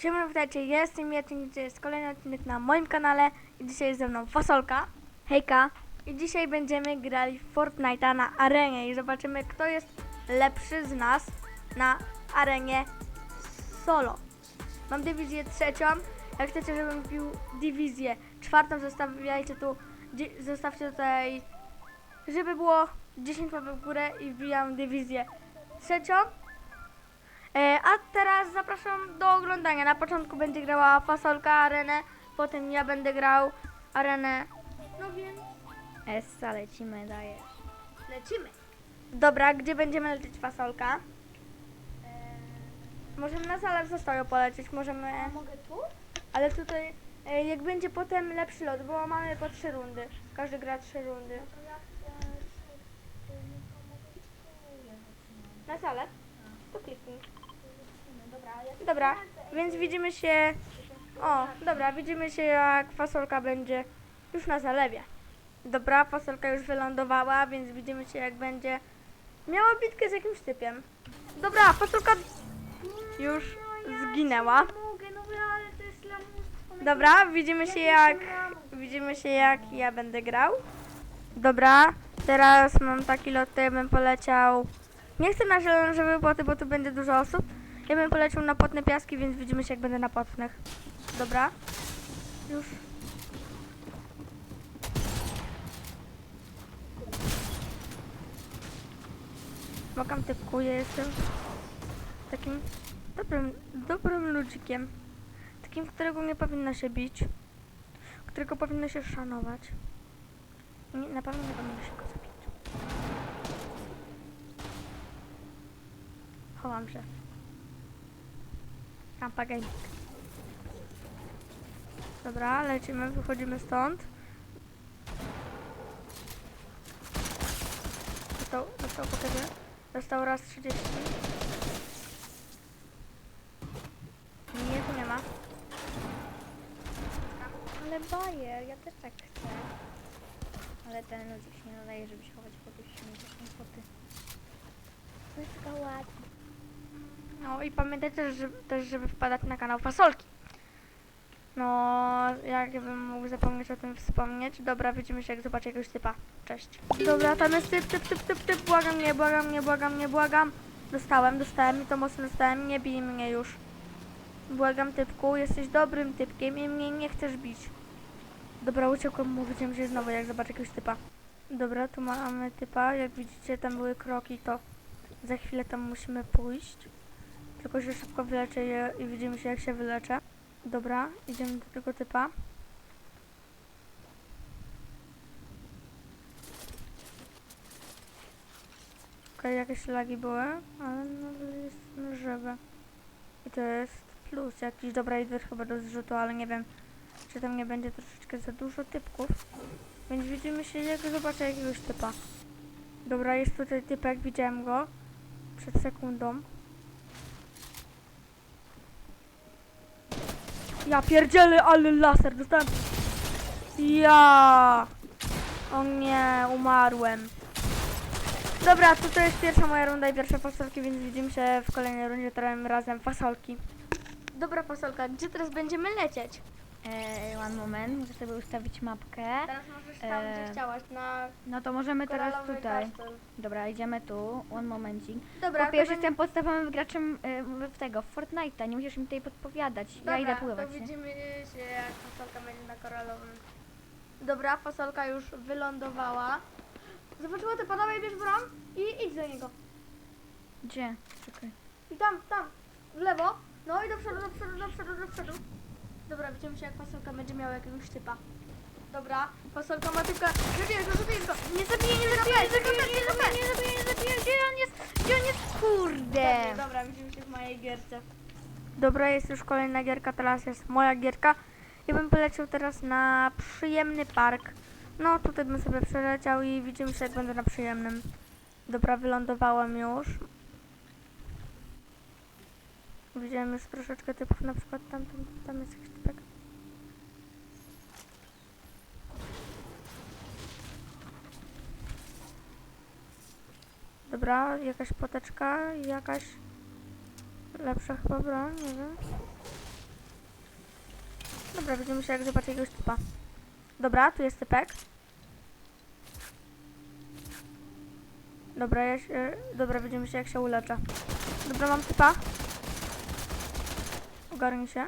Siemano, witajcie, ja jestem Jetnik, to jest kolejny odcinek na moim kanale i dzisiaj jest ze mną Fasolka. Hejka. I dzisiaj będziemy grali w Fortnite'a na arenie i zobaczymy kto jest lepszy z nas na arenie solo. Mam dywizję trzecią, jak chcecie żebym pił dywizję czwartą, zostawiajcie tu, zostawcie tutaj, żeby było 10 łapek w górę i wbijam dywizję trzecią. E, a teraz zapraszam do oglądania. Na początku będzie grała Fasolka Arenę, potem ja będę grał Arenę. No więc Essa, lecimy, dajesz. lecimy. Dobra, gdzie będziemy lecieć Fasolka? Możemy na salę w zastoju polecieć, możemy... Mogę tu? Ale tutaj, e, jak będzie potem lepszy lot, bo mamy po trzy rundy. Każdy gra trzy rundy. Na salę? To kliknij. Dobra, więc widzimy się. O, dobra, widzimy się jak fasolka będzie już na zalewie. Dobra, fasolka już wylądowała, więc widzimy się jak będzie miała bitkę z jakimś typem. Dobra, fasolka już zginęła. Dobra, widzimy się jak widzimy się jak ja będę grał. Dobra, teraz mam taki lot, to ja bym poleciał. Nie chcę na żeby boty, bo tu będzie dużo osób. Ja bym poleciał na potne piaski, więc widzimy się jak będę na potnych. Dobra. Już. Mogam typkuję, jestem takim dobrym, dobrym ludzikiem. Takim, którego nie powinno się bić. Którego powinno się szanować. Nie, na pewno nie powinno się go zabić. Chowam się. Kampa gaming. Dobra, lecimy, wychodzimy stąd. Dostał, dostał po tobie. Dostał raz 30. Nie, tu nie ma. Ale bajer, ja też tak chcę. Ale ten ludzik się nie nadaje, żeby się chować po tych śmieciach foty. To jest taka ładna. No i pamiętajcie że, też, żeby wpadać na kanał Fasolki. No, jakbym mógł zapomnieć o tym wspomnieć. Dobra, widzimy się jak zobaczę jakiegoś typa. Cześć. Dobra, tam jest typ, typ, typ, typ, typ. Błagam, nie, błagam, nie, błagam, nie, błagam. Dostałem, dostałem i to mocno dostałem. Nie bij mnie już. Błagam typku, jesteś dobrym typkiem i mnie nie chcesz bić. Dobra, uciekłem widziałem się znowu jak zobaczę jakiegoś typa. Dobra, tu mamy typa. Jak widzicie, tam były kroki, to za chwilę tam musimy pójść. Tylko się szybko wyleczę je i widzimy się jak się wyleczę. Dobra, idziemy do tego typa. Okej, jakieś lagi były, ale nadal jest żywe. I to jest plus jakiś. Dobra, idę chyba do zrzutu, ale nie wiem, czy tam nie będzie troszeczkę za dużo typków. Więc widzimy się jak zobaczę jakiegoś typa. Dobra, jest tutaj typek, widziałem go przed sekundą. Ja pierdzielę, ale laser dostałem. Ja. O nie, umarłem. Dobra, to, to jest pierwsza moja runda i pierwsze fasolki, więc widzimy się w kolejnej rundzie, tym razem fasolki. Dobra fasolka, gdzie teraz będziemy lecieć? Eee, one moment, muszę sobie ustawić mapkę. Teraz możesz tam, gdzie Eee, chciałaś, na No to możemy teraz tutaj. Dobra, idziemy tu. One momencik. Dobra, Po pierwsze jestem podstawowym graczem y, w tego, w Fortnite'a, nie musisz mi tutaj podpowiadać. Dobra, ja idę pływać. to nie? widzimy się jak fasolka będzie na koralowym. Dobra, fasolka już wylądowała. Zobaczyła te panowie, bierz bram i idź do niego. Gdzie? Czekaj. I tam, tam, w lewo. No i do przodu, do przodu, do przodu, do przodu. Dobra, widzimy się jak fasolka będzie miała jakiegoś typa. Dobra, fasolka ma typka. Zabijesz go, zabijesz go. Nie zabiję, nie zabiję, nie zabiję, nie zabiję, nie zabiję, nie zabiję. Gdzie on jest? Gdzie on jest? Kurde! Dobra, widzimy się w mojej gierce. Dobra, jest już kolejna gierka, teraz jest moja gierka. Ja bym poleciał teraz na przyjemny park. No, tutaj bym sobie przeleciał i widzimy się jak będę na przyjemnym. Dobra, wylądowałem już. Widziałem już troszeczkę typów, na przykład tam, tam, tam jest jakiś typek. Dobra, jakaś poteczka, jakaś lepsza chyba broń, nie wiem. Dobra, widzimy się jak zobaczę jakiegoś typa. Dobra, tu jest typek. Dobra, ja się, dobra, widzimy się jak się uleczę. Dobra, mam typa. Ogarnij się.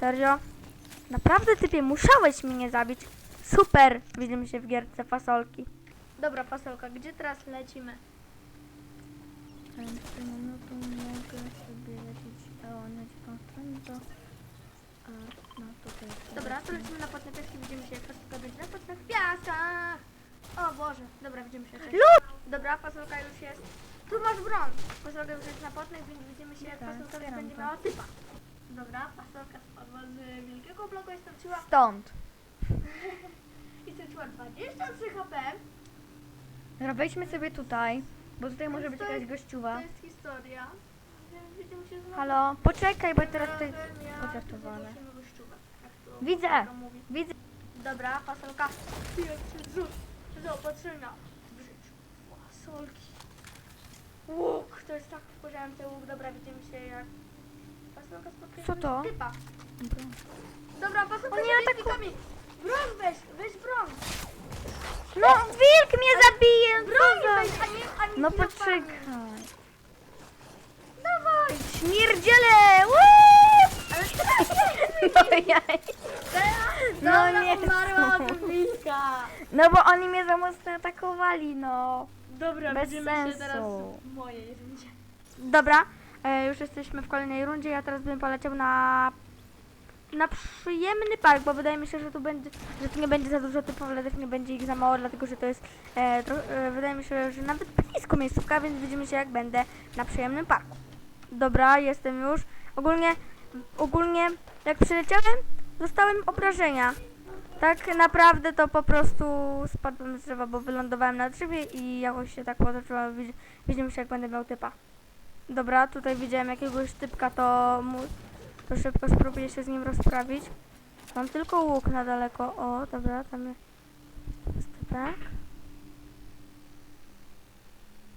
Serio? Naprawdę typie, musiałeś mnie zabić. Super! Widzimy się w gierce fasolki. Dobra, fasolka, gdzie teraz lecimy? Tym momentu mogę sobie lecieć, a on leci tą stronę, to... A, no tutaj... Dobra, to lecimy na płatne piaski, widzimy się jak fasolka będzie na płatnych piaskach. O Boże, dobra, widzimy się. Cześć. Dobra, fasolka już jest. Tu masz broń. Fasolka już jest na płatnych, więc widzimy się jak fasolka już będzie to. miała typa. Dobra, fasolka spadła z wielkiego bloku i straciła, Stąd! i straciła 23 HP. Dobra, wejdźmy sobie tutaj, bo tutaj może być jakaś gościuwa. To jest historia. Więc widzimy się znowu. Halo, poczekaj, bo ja teraz tutaj jak to Widzę. fasolka mówi. Widzę. Dobra, fasolka. Pierwszy rzut zaopatrzenia. Fasolki. Łuk, to jest tak ten łuk. Dobra, widzimy się jak fasolka spotkała Co to? typa. Dobra, fasolka O nie, się ataku- wilkami. Broń weź, weź broń. No, wilk mnie zabije! Broń co za- weź, a nie, a nie No kilofami. poczekaj. Dawaj. Śmierdziele! No ja... Teraz No dobra, nie umarła od wilka. No bo oni mnie za mocno atakowali, no. Dobra, Bez sensu. się teraz w mojej rundzie. Dobra, e, już jesteśmy w kolejnej rundzie. Ja teraz bym poleciał na na przyjemny park, bo wydaje mi się, że tu będzie, że tu nie będzie za dużo typów, ale też nie będzie ich za mało, dlatego że to jest e, tro, e, wydaje mi się, że nawet blisko miejscówka, więc widzimy się jak będę na przyjemnym parku. Dobra, jestem już. Ogólnie ogólnie jak przyleciałem, dostałem obrażenia. Tak naprawdę to po prostu spadłem z drzewa, bo wylądowałem na drzewie i jakoś się tak potoczyło. Widz- Widzimy się jak będę miał typa. Dobra, tutaj widziałem jakiegoś typka, to, mu, to szybko spróbuję się z nim rozprawić. Mam tylko łuk na daleko. O, dobra, tam jest typek.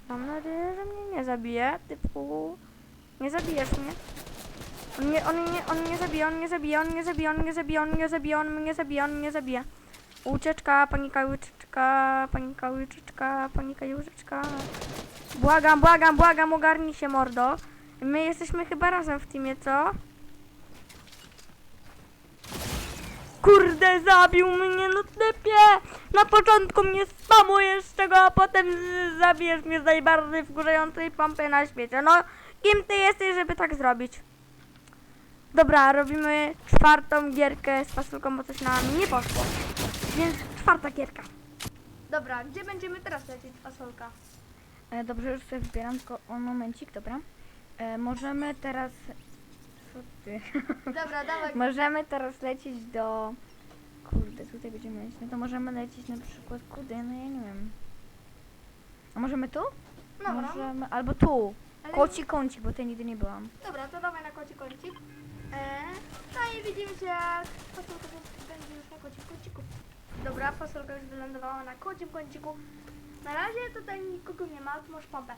Mam nadzieję, że mnie nie zabije, typu. Nie zabijesz mnie. On nie, on nie, on nie zabije, on nie zabije, on nie zabije, on nie zabije, on nie zabije, on mnie zabije, on mnie zabije. Ucieczka, panika, ucieczka, panika, ucieczka, panika ucieczka. Błagam, błagam, błagam, ogarnij się, mordo. My jesteśmy chyba razem w teamie, co? Kurde, zabił mnie, no typie! Na początku mnie spamujesz z tego, a potem zabijesz mnie z najbardziej wkurzającej pompy na świecie. No, kim ty jesteś, żeby tak zrobić? Dobra, robimy czwartą gierkę z fasolką, bo coś nam nie poszło. Więc czwarta gierka. Dobra, gdzie będziemy teraz lecieć fasolka? E, dobrze, już sobie wybieram, tylko on momencik, dobra. E, możemy teraz... Co ty? Dobra, dawaj. możemy teraz lecieć do... Kurde, tutaj będziemy lecieć. No to możemy lecieć na przykład kudy, no ja nie wiem. A możemy tu? Dobra, Możemy... Albo tu. ale- Koci kącik, bo tutaj nigdy nie byłam. Dobra, to dawaj na koci kącik. Eee, no i widzimy się jak fasolka będzie już na kocim kąciku. Dobra, fasolka już wylądowała na kocim kąciku. Na razie tutaj nikogo nie ma, tu masz pompę.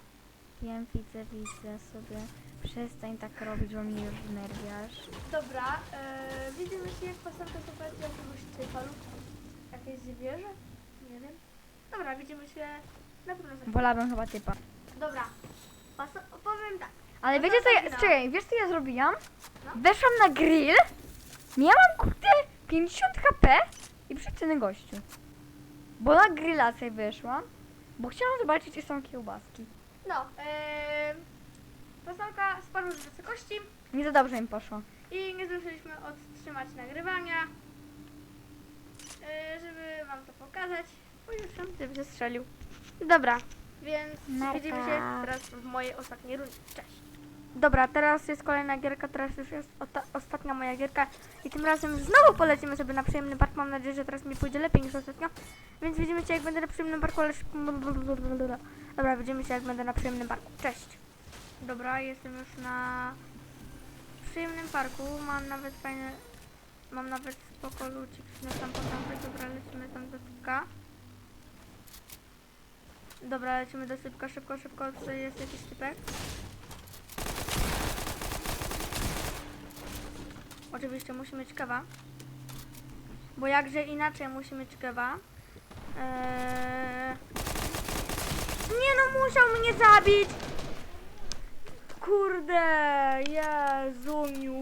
Wiem, widzę, widzę sobie. Przestań tak robić, bo mnie już wnerwiasz. Dobra, eee, widzimy się jak fasolka zobaczy jakiegoś typa lub jakieś zwierzę. Nie wiem. Dobra, widzimy się na pewno za. Wolałabym chyba typa. Dobra, Faso- powiem tak. Ale No wiecie co ja, wina. czekaj, wiesz co ja zrobiłam? No. Weszłam na grill, miałam kurde 50 HP i przyczyny gościu. Bo na grilla sobie wyszłam, bo chciałam zobaczyć czy są kiełbaski. No, eee, fasolka spadła z wysokości. Nie za dobrze im poszło. I nie zdążyliśmy odtrzymać nagrywania, yy, żeby wam to pokazać, bo już tam typ zestrzelił. Dobra, więc Narka. widzimy się teraz w mojej ostatniej rundzie. Cześć. Dobra, teraz jest kolejna gierka, teraz już jest ostatnia moja gierka i tym razem znowu polecimy sobie na przyjemny park. Mam nadzieję, że teraz mi pójdzie lepiej niż ostatnio. Więc widzimy się jak będę na przyjemnym parku, ale. Dobra, widzimy się jak będę na przyjemnym parku. Cześć. Dobra, jestem już na przyjemnym parku. Mam nawet fajne. Mam nawet spoko lucik na tam potem. Dobra, lecimy tam do sypka. Dobra, lecimy do sypka, szybko, szybko. Tutaj jest jakiś typek. Oczywiście musi mieć kewa. Bo jakże inaczej musi mieć kewa. Eee... Nie no, musiał mnie zabić! Kurde, Jezuniu.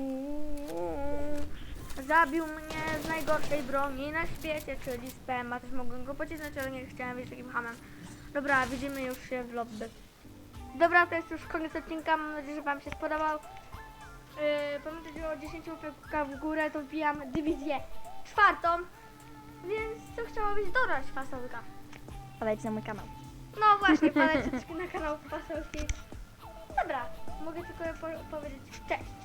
Zabił mnie z najgorszej broni na świecie, czyli z PMA. Też mogłem go pocisnąć, ale nie chciałem być takim hamem. Dobra, widzimy już się w lobby. Dobra, to jest już koniec odcinka. Mam nadzieję, że Wam się spodobał. Yy, pamiętajcie o 10 łapek w górę, to wbijam dywizję czwartą. Więc co chciałabyś dodać, fasolka? Wpadajcie na mój kanał. No właśnie, też na kanał fasolki. Dobra, mogę tylko po powiedzieć cześć.